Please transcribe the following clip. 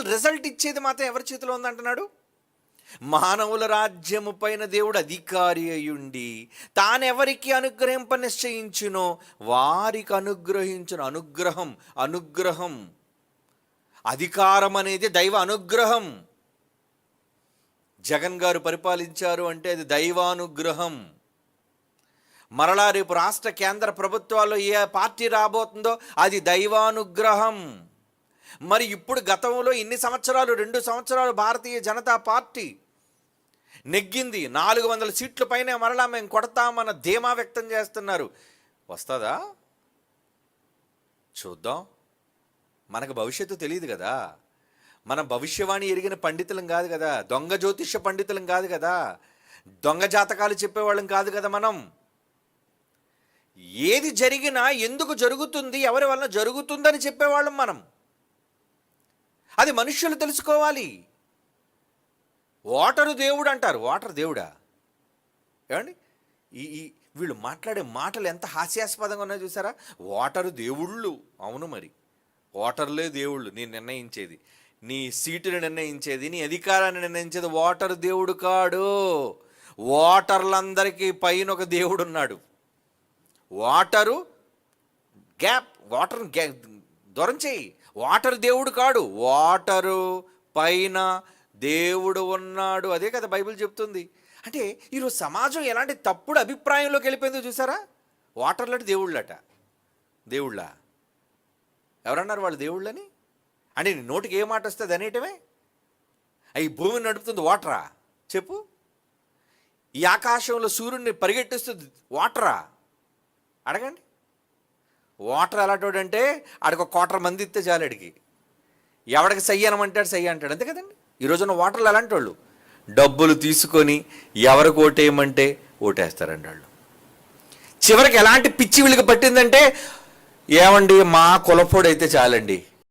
Result ఇచ్చేది మాత్రం ఎవరి చేతిలో ఉందంటున్నాడు? మానవుల రాజ్యము పైన దేవుడు అధికారి అయ్యుండి తానెవరికి అనుగ్రహింప నిశ్చయించునో వారికి అనుగ్రహించిన అనుగ్రహం అనుగ్రహం. అధికారం అనేది దైవ అనుగ్రహం. జగన్ గారు పరిపాలించారు అంటే అది దైవానుగ్రహం. మరలా రేపు రాష్ట్ర కేంద్ర ప్రభుత్వాల్లో ఏ పార్టీ రాబోతుందో అది దైవానుగ్రహం. మరి ఇప్పుడు గతంలో ఇన్ని సంవత్సరాలు రెండు సంవత్సరాలు భారతీయ జనతా పార్టీ నెగ్గింది. నాలుగు వందల సీట్ల పైన మరలా మేము కొడతామన్న ధీమా వ్యక్తం చేస్తున్నారు. వస్తుందా? చూద్దాం. మనకు భవిష్యత్తు తెలియదు కదా. మన భవిష్యవాణి ఎరిగిన పండితులం కాదు కదా. దొంగ జ్యోతిష్య పండితులం కాదు కదా. దొంగ జాతకాలు చెప్పేవాళ్ళం కాదు కదా మనం. ఏది జరిగినా ఎందుకు జరుగుతుంది ఎవరి వలన జరుగుతుందని చెప్పేవాళ్ళం మనం. అది మనుష్యులు తెలుసుకోవాలి. ఓటరు దేవుడు అంటారు. ఓటరు దేవుడా? ఏమండి? ఈ ఈ వీళ్ళు మాట్లాడే మాటలు ఎంత హాస్యాస్పదంగా ఉన్నాయో చూసారా? ఓటరు దేవుళ్ళు. అవును మరి. ఓటర్లే దేవుళ్ళు. నేను నిర్ణయించేది. నీ సీటుని నిర్ణయించేది నీ అధికారాన్ని నిర్ణయించేది ఓటరు దేవుడు కాడు. ఓటర్లందరికీ పైన ఒక దేవుడు ఉన్నాడు వాటరు గ్యాప్ వాటర్ గ్యాప్ దూరం చేయి వాటర్ దేవుడు కాడు. వాటరు పైన దేవుడు ఉన్నాడు. అదే కదా బైబిల్ చెప్తుంది. అంటే ఈరోజు సమాజం ఎలాంటి తప్పుడు అభిప్రాయంలోకి వెళ్ళిపోయిందో చూసారా? వాటర్లట దేవుళ్ళట. దేవుళ్ళ? ఎవరన్నారు వాళ్ళు దేవుళ్ళని? అంటే నీ నోటికి ఏ మాట వస్తుంది అనేయటమే? ఈ భూమిని నడుపుతుంది వాటరా? చెప్పు. ఈ ఆకాశంలో సూర్యుడిని పరిగెట్టిస్తుంది వాటరా? అడగండి. వాటర్ ఎలాంటి అంటే ఆడికి ఒక కోటర్ మంది ఇస్తే చాలు అడిగి ఎవడికి సయ్యి అనమంటాడు సై అంటాడు. అంతే కదండి. ఈ రోజున ఓటర్లు అలాంటి వాళ్ళు డబ్బులు తీసుకొని ఎవరికి ఓటేయమంటే ఓటేస్తారండి వాళ్ళు. చివరికి ఎలాంటి పిచ్చి వీళ్ళకి పట్టిందంటే ఏమండి మా కులపోడైతే అయితే చాలండి.